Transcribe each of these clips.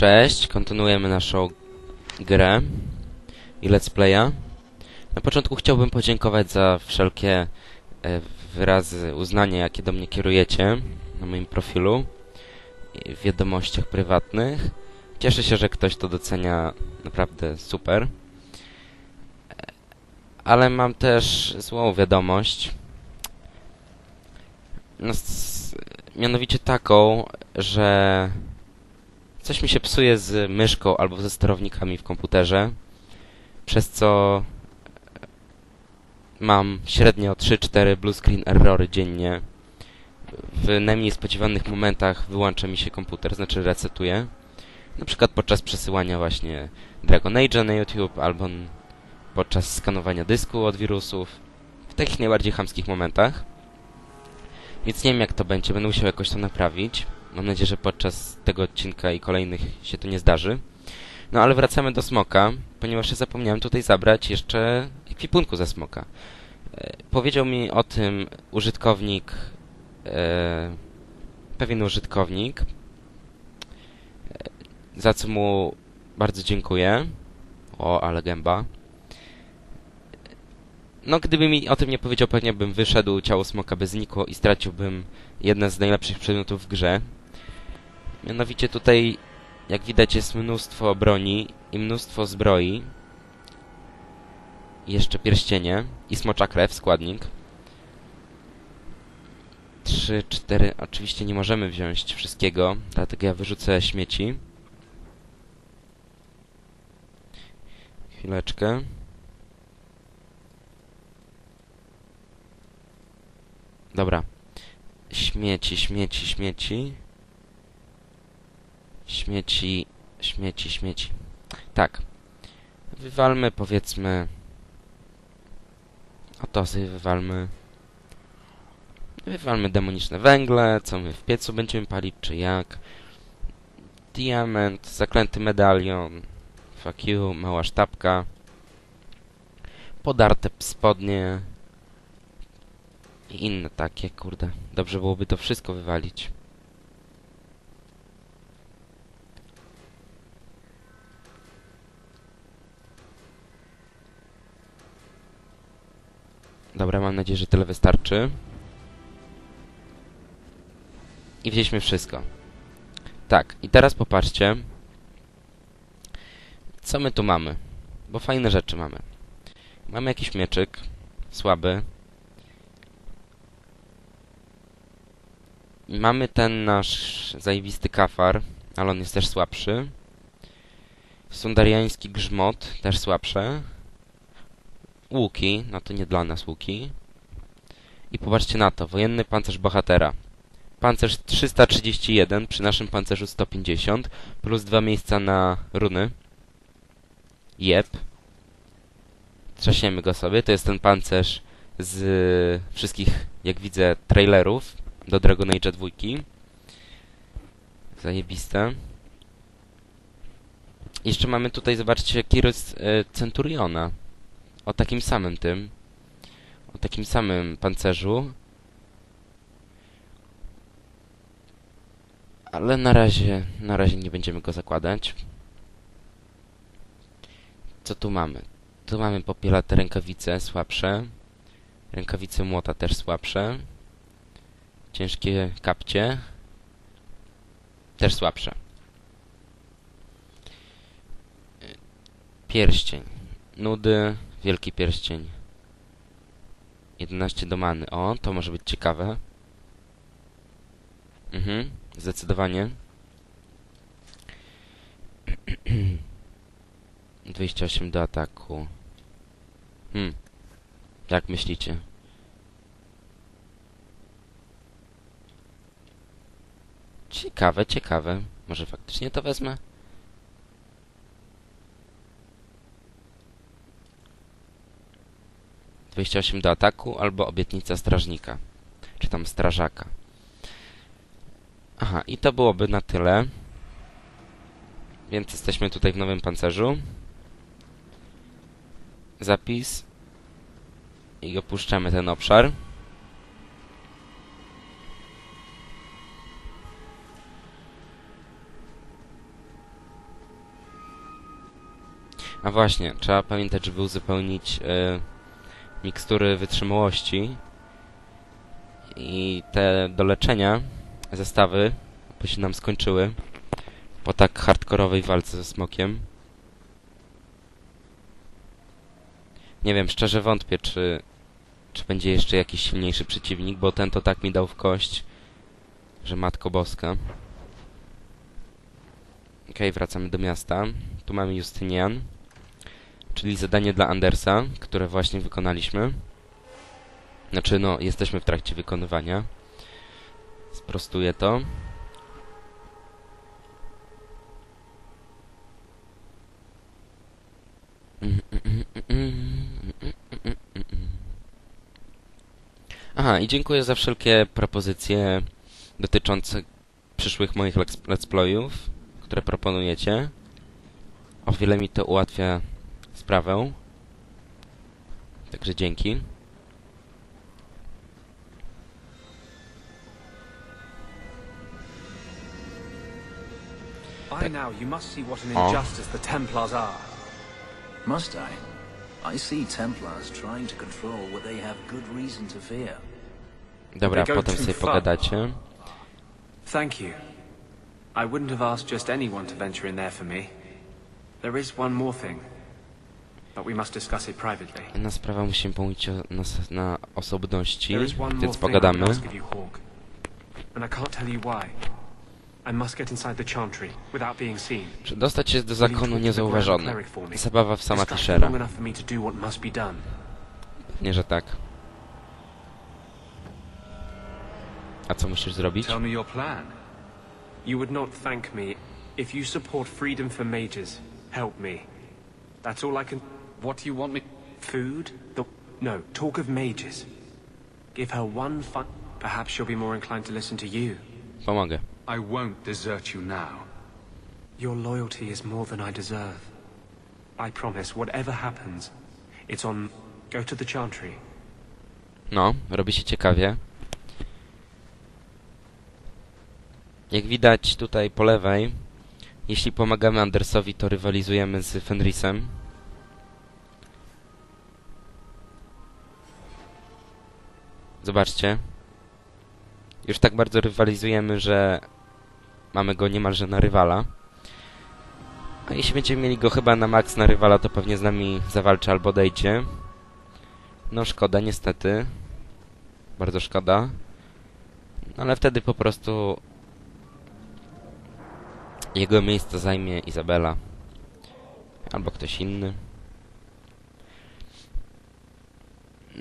Cześć, kontynuujemy naszą grę i let's playa. Na początku chciałbym podziękować za wszelkie e, wyrazy uznania, jakie do mnie kierujecie na moim profilu w wiadomościach prywatnych. Cieszę się, że ktoś to docenia naprawdę super. E, Ale mam też złą wiadomość. No, mianowicie taką, że coś mi się psuje z myszką albo ze sterownikami w komputerze, przez co mam średnio 3-4 blue screen errory dziennie. W najmniej spodziewanych momentach wyłącza mi się komputer, znaczy resetuje. Na przykład podczas przesyłania właśnie Dragon Age'a na YouTube albo podczas skanowania dysku od wirusów. W takich najbardziej chamskich momentach. Więc nie wiem jak to będzie, będę musiał jakoś to naprawić. Mam nadzieję, że podczas tego odcinka i kolejnych się to nie zdarzy. No ale wracamy do smoka, ponieważ ja zapomniałem tutaj zabrać jeszcze ekwipunku ze smoka. E, powiedział mi o tym użytkownik, e, pewien użytkownik, e, za co mu bardzo dziękuję. O, ale gęba. No, gdyby mi o tym nie powiedział, pewnie bym wyszedł, ciało smoka by znikło i straciłbym jeden z najlepszych przedmiotów w grze. Mianowicie tutaj, jak widać, jest mnóstwo broni i mnóstwo zbroi. Jeszcze pierścienie i smocza krew, składnik. Trzy, cztery. Oczywiście nie możemy wziąć wszystkiego, dlatego ja wyrzucę śmieci. Chwileczkę. Dobra. Śmieci, śmieci, śmieci. Śmieci, śmieci, śmieci. Tak. Wywalmy powiedzmy... O to sobie wywalmy. Wywalmy demoniczne węgle, co my w piecu będziemy palić, czy jak. Diament, zaklęty medalion. Fuck you, mała sztabka. Podarte spodnie. I inne takie, kurde. Dobrze byłoby to wszystko wywalić. Dobra, mam nadzieję, że tyle wystarczy. I wzięliśmy wszystko. Tak, i teraz popatrzcie, co my tu mamy. Bo fajne rzeczy mamy. Mamy jakiś mieczyk, słaby. Mamy ten nasz zajebisty kafar, ale on jest też słabszy. Sundariański grzmot, też słabsze. Łuki, no to nie dla nas łuki. I popatrzcie na to, wojenny pancerz bohatera. Pancerz 331 przy naszym pancerzu 150, plus dwa miejsca na runy. Jep. Trzaśniemy go sobie, to jest ten pancerz z wszystkich, jak widzę, trailerów do Dragon Age 2. Zajebiste. Jeszcze mamy tutaj, zobaczcie, Kirus e, Centuriona. O takim samym tym. O takim samym pancerzu. Ale na razie, na razie nie będziemy go zakładać. Co tu mamy? Tu mamy popielate rękawice, słabsze. Rękawice młota też słabsze. Ciężkie kapcie. Też słabsze. Pierścień. Nudy. Wielki pierścień. 11 do many. O, to może być ciekawe. Mhm, zdecydowanie. 28 do ataku. Hmm. Jak myślicie? Ciekawe, ciekawe. Może faktycznie to wezmę? Dwadzieścia osiem do ataku albo obietnica strażnika. Czy tam strażaka. Aha, i to byłoby na tyle. Więc jesteśmy tutaj w nowym pancerzu. Zapis. I opuszczamy ten obszar. A właśnie, trzeba pamiętać, żeby uzupełnić e, mikstury wytrzymałości i te do leczenia zestawy, bo się nam skończyły po tak hardkorowej walce ze smokiem. Nie wiem, szczerze wątpię, czy, czy będzie jeszcze jakiś silniejszy przeciwnik, bo ten to tak mi dał w kość, że Matko Boska. Okej, wracamy do miasta. Tu mamy Justynian, czyli zadanie dla Andersa, które właśnie wykonaliśmy. Znaczy, no, jesteśmy w trakcie wykonywania. Sprostuję to. Aha, i dziękuję za wszelkie propozycje dotyczące przyszłych moich let's playów, które proponujecie. O wiele mi to ułatwia sprawę. Także dzięki. By now, you must see what an injustice the Templars are. Must I? I see Templars trying to control what they have good reason to fear. Dobra, potem sobie pogadacie. Thank you. I wouldn't have asked just anyone to venture in there for me. There is one more thing, Jedna sprawa musimy pomówić o, na, na osobności, więc pogadamy. would ask of you, Hawk. And I can't tell you why. I must get inside the Chantry without being seen. Czy dostać się do zakonu niezauważony? Zabawa w sama done. Nie, że tak. A co musisz zrobić? Tell me your plan. You would not thank me if you support freedom for mages. Help me. That's all I can. What do you want me... Food? The no. Talk of mages. Give her one fun. Perhaps she'll be more inclined to listen to you. Pomogę. I won't desert you now. Your loyalty is more than I deserve. I promise, whatever happens, it's on. Go to the Chantry. No, robi się ciekawie. Jak widać tutaj po lewej, jeśli pomagamy Andersowi, to rywalizujemy z Fenrisem. Zobaczcie. Już tak bardzo rywalizujemy, że mamy go niemalże na rywala. A jeśli będziemy mieli go chyba na max na rywala, to pewnie z nami zawalczy albo odejdzie. No szkoda, niestety. Bardzo szkoda. No, ale wtedy po prostu jego miejsce zajmie Izabela. Albo ktoś inny.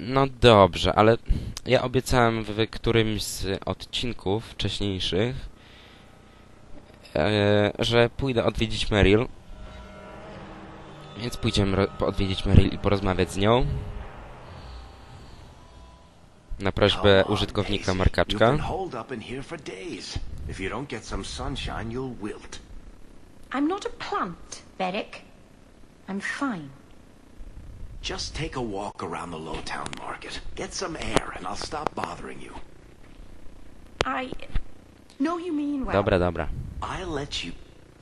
No dobrze, ale ja obiecałem w którymś z odcinków wcześniejszych, e, że pójdę odwiedzić Meryl. Więc pójdziemy odwiedzić Meryl i porozmawiać z nią. Na prośbę użytkownika Markaczka. can hold up in here for days. If you don't get some sunshine, you'll wilt. I'm not a plant, Beric. I'm fine. Just take a walk around the Lowtown Market. Get some air, and I'll stop bothering you. I know you mean well. Dobra, dobra. I'll let you.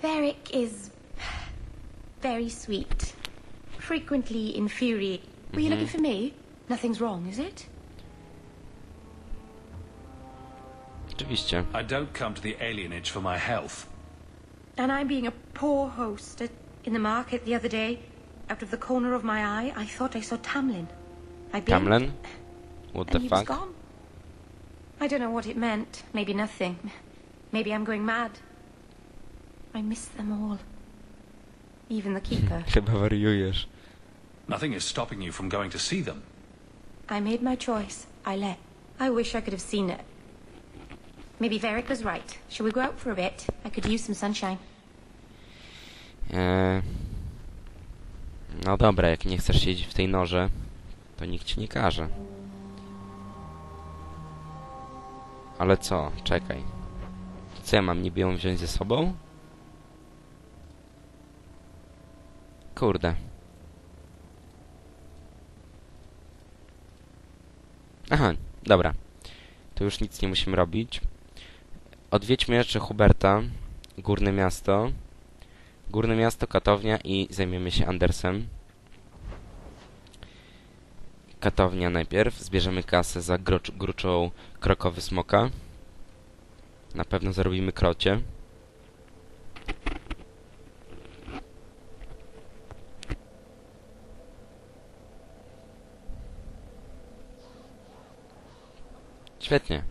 Beric is very sweet. Frequently infuriating. Were you mm-hmm. looking for me? Nothing's wrong, is it? Oczywiście. I don't come to the alienage for my health. And I'm being a poor host at, in the market the other day. Out of the corner of my eye, I thought I saw Tamlin. I blinked, Tamlen? What the and he was fuck? gone. I don't know what it meant. Maybe nothing. Maybe I'm going mad. I miss them all. Even the keeper. Chyba wariujesz. Nothing is stopping you from going to see them. I made my choice. I left. I wish I could have seen it. Maybe Varric was right. Shall we go out for a bit? I could use some sunshine. Eee... No dobra, jak nie chcesz siedzieć w tej norze, to nikt ci nie każe. Ale co? Czekaj. Co ja mam niby ją wziąć ze sobą? Kurde. Aha, dobra. To już nic nie musimy robić. Odwiedźmy jeszcze Huberta, górne miasto. Górne miasto, katownia i zajmiemy się Andersem. Katownia najpierw. Zbierzemy kasę za grocz, gruczą krokowy smoka. Na pewno zarobimy krocie. Świetnie.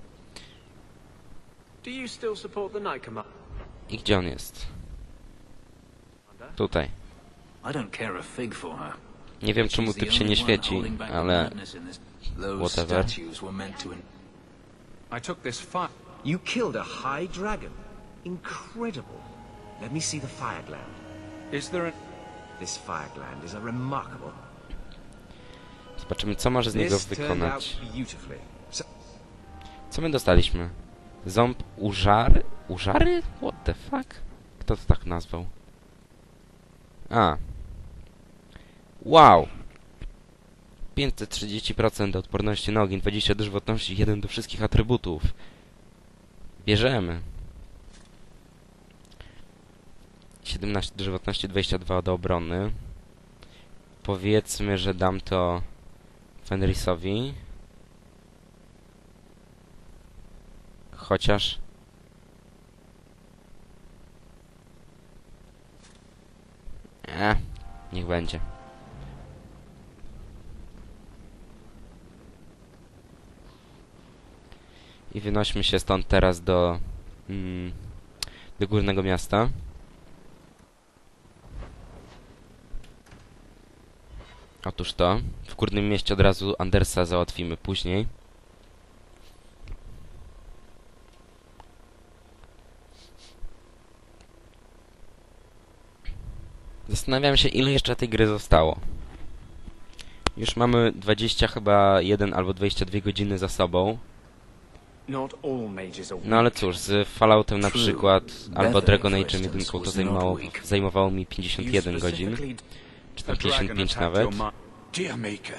I gdzie on jest? Tutaj. I don't care a fig for her. Nie wiem czemu typ się nie świeci, ale whatever. I took this fire. You killed a high dragon. Incredible. Let me see the fire gland. Is there a... This fire gland is a remarkable. zobaczymy co może z niego wykonać. Co my dostaliśmy? Ząb użary? Użary? What the fuck? Kto to tak nazwał? A. Wow! 530% do odporności na ogień, 20 do żywotności, 1 do wszystkich atrybutów. Bierzemy. 17 do żywotności, 22 do obrony. Powiedzmy, że dam to Fenrisowi. Chociaż... E, niech będzie. I wynośmy się stąd teraz do... Mm, do górnego miasta. Otóż to. W górnym mieście od razu Andersa załatwimy później. Zastanawiam się, ile jeszcze tej gry zostało. Już mamy 20 chyba 1 albo 22 godziny za sobą. Not all mages are No ale cóż, z Falloutem na przykład, albo Dragon Age'em instance, jedynką to was zajmowało, zajmowało mi you 51 godzin, czy tam dragon 55 attacked nawet. your mi- Dear Maker,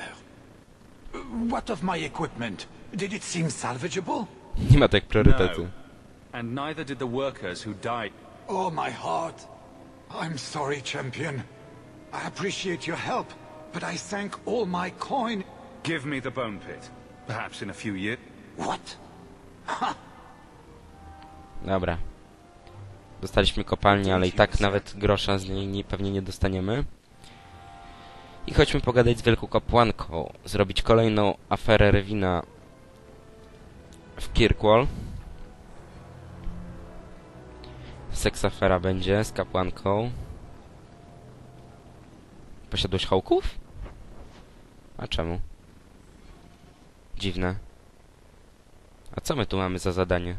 what of my equipment? Did it seem salvageable? Nie ma tak priorytetu. No. And neither did the workers who died. Oh, my heart. I'm sorry, champion. I appreciate your help, but I sank all my coin. Give me the bone pit. Perhaps in a few years. What? Dobra. Dostaliśmy kopalnię, ale i tak nawet grosza z niej nie, pewnie nie dostaniemy. I chodźmy pogadać z Wielką Kapłanką. Zrobić kolejną aferę Rewina w Kirkwall. Seksafera będzie z kapłanką. Posiadłość hołków? A czemu? Dziwne. A co my tu mamy za zadanie?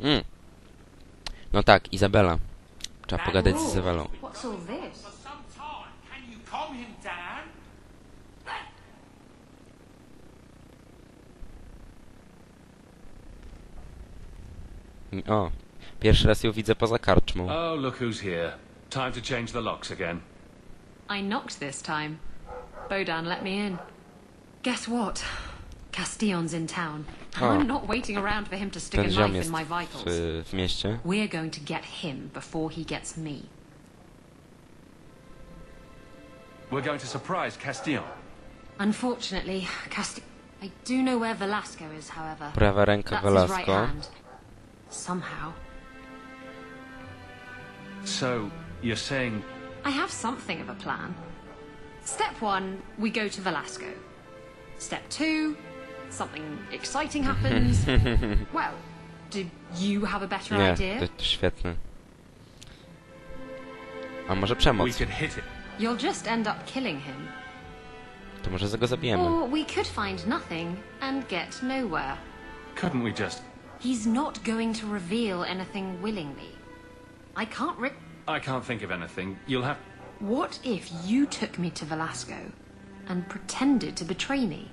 Mm. No tak, Izabela. Trzeba pogadać z Izabelą. O, pierwszy raz ją widzę poza karczmą. Oh, look who's here. Time to change the locks again. I knocked this time. Bodan let me in. Guess what? Castillon's in town. Oh. I'm not waiting around for him to stick a Ten ziom knife in my vitals. w mieście. We're going to get him before he gets me. We're going to surprise Castillon. Unfortunately, Casti... I do know where Velasco is, however. Prawa ręka That's his right Velasco. hand. Somehow. So, you're saying I have something of a plan. Step one, we go to Velasco. Step two, something exciting happens. well, do you have a better Nie, idea? to, to świetne. A może we przemoc? could hit it? You'll just end up killing him. To może go zabijemy. Or we could find nothing and get nowhere. Couldn't we just... He's not going to reveal anything willingly. I can't rip. I can't think of anything. You'll have... What if you took me to Velasco and pretended to betray me?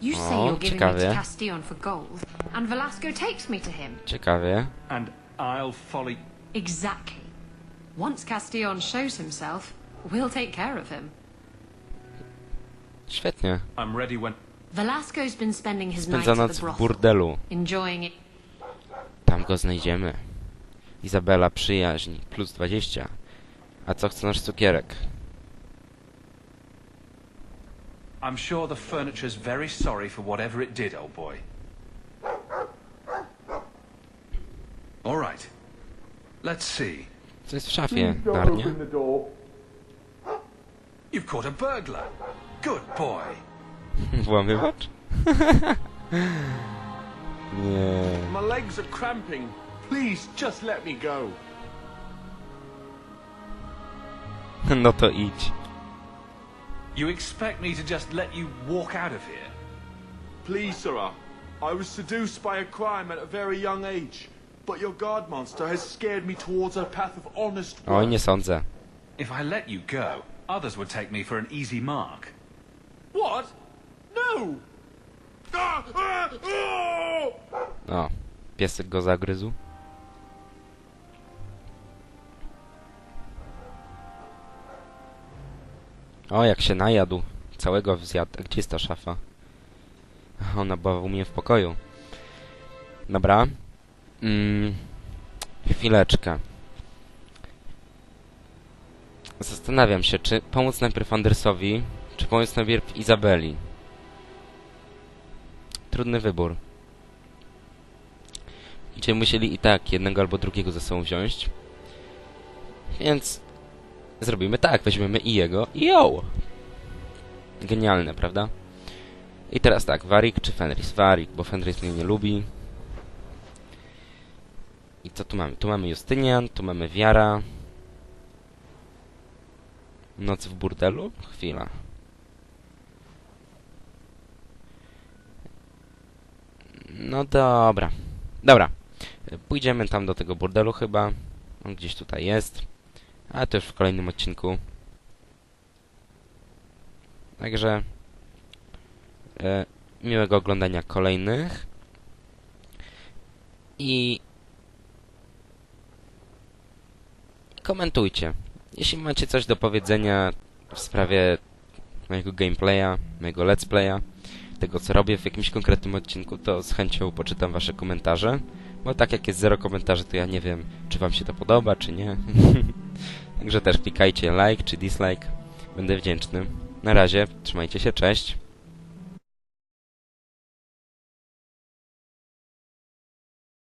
You say Oh, you're giving me ciekawie. to Castillon for gold, and Velasco takes me to him. Ciekawie. And I'll follow... Exactly. Once Castillon shows himself, we'll take care of him. Świetnie. I'm ready when... Velasco's been spending his nights Spędza at noc the w brothel, burdelu. enjoying it. Tam go znajdziemy. Izabela, przyjaźń, plus 20. A co chce nasz cukierek? I'm sure the furniture's very sorry for whatever it did, old boy. All right. Let's see. Co jest w szafie, Darnie? You've caught a burglar. Good boy. Włamywacz? Nie. My legs are cramping. Please, just let me go. No to idź. You expect me to just let you walk out of here? Please, sirrah. I was seduced by a crime at a very young age. But your guard monster has scared me towards a path of honest work. Oj, nie sądzę. If I let you go, others would take me for an easy mark. What? No! Ah, ah, ah! O, piesek go zagryzł. O, jak się najadł. Całego zjadł. Gdzie jest ta szafa? Ona była u mnie w pokoju. Dobra. Mm, chwileczkę. Zastanawiam się, czy pomóc najpierw Andersowi, czy pomóc najpierw Izabeli. Trudny wybór. Będziemy musieli i tak jednego albo drugiego ze sobą wziąć. Więc zrobimy tak, weźmiemy i jego, i ją. Genialne, prawda? I teraz tak, Warik czy Fenris? Warik, bo Fenris mnie nie lubi. I co tu mamy? Tu mamy Justynian, tu mamy Wiara. Noc w burdelu? Chwila. No dobra. Dobra. Pójdziemy tam do tego burdelu chyba. On gdzieś tutaj jest. Ale już w kolejnym odcinku. Także... E, miłego oglądania kolejnych. I... Komentujcie. Jeśli macie coś do powiedzenia w sprawie mojego gameplaya, mojego let's playa, tego co robię w jakimś konkretnym odcinku, to z chęcią poczytam wasze komentarze. Bo tak jak jest zero komentarzy, to ja nie wiem, czy wam się to podoba, czy nie. Także też klikajcie like czy dislike. Będę wdzięczny. Na razie, trzymajcie się, cześć.